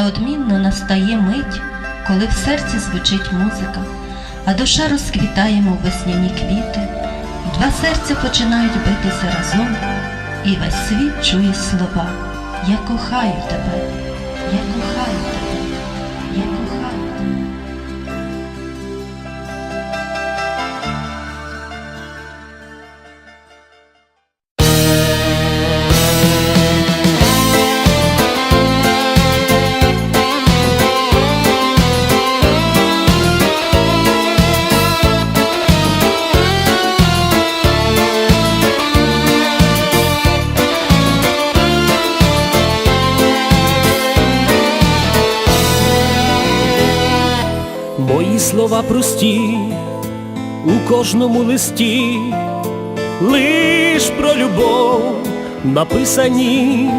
неодмінно настає мить, коли в серці звучить музика, а душа розквітає, мов весняні квіти, два серця починають битися разом, і весь світ чує слова. Я кохаю тебе, я кохаю слова прості у кожному листі, лиш про любов написані,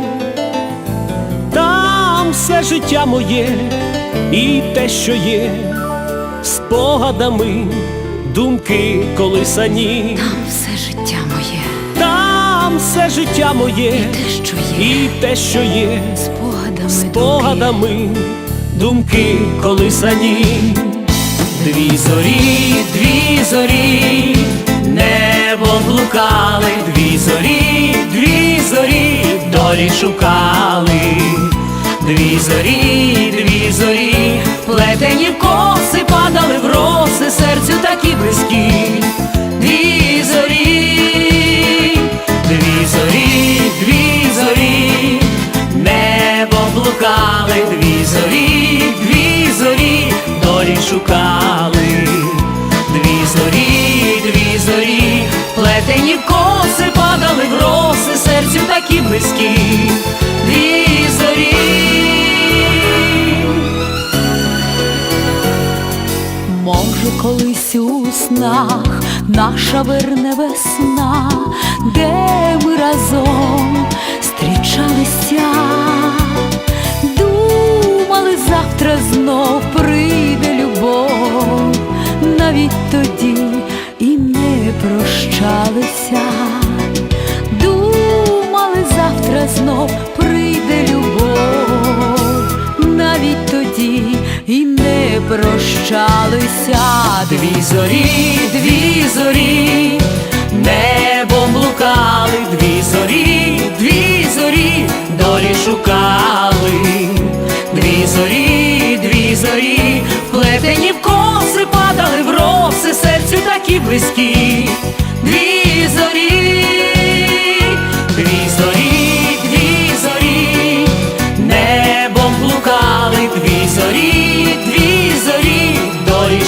там все життя моє і те, що є, спогадами думки колисані, Там все життя моє, там все життя моє те, що є, і те, що є, спогадами, спогадами думки колисані. Дві зорі, дві зорі, небо блукали, дві зорі, дві зорі, долі шукали, дві зорі, дві зорі, плетені в коси падали в роси, серцю такі близькі, дві зорі, дві зорі, дві зорі, небо блукали, дві зорі, близькі, дві зорі. Може, колись у снах наша верне весна, де ми разом зустрічалися, думали, завтра знов прийде любов, навіть тоді знов прийде любов, навіть тоді і не прощалися. Дві зорі, дві зорі, небом блукали, дві зорі, дві зорі, долі шукали, дві зорі, дві зорі, плетені в коси падали в роси, серцю такі близькі,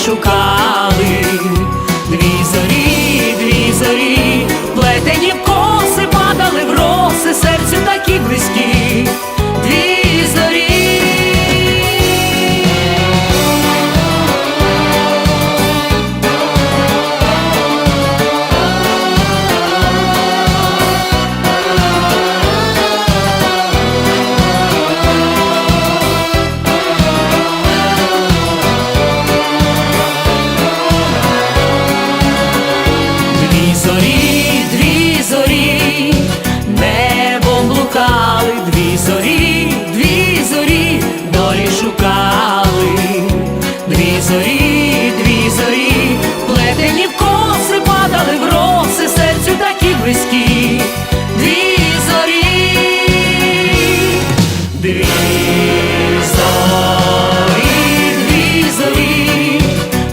шукали, зорі, дві зорі, плетені в коси падали в роси, серцю такі близькі, дві зорі, дві зорі, дві зорі,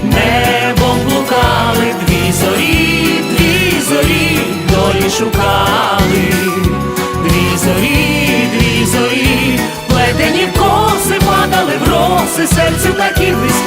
небом блукали, дві зорі, дві зорі, долі шукали, дві зорі, дві зорі, плетені в коси падали в роси, серцю такі близькі.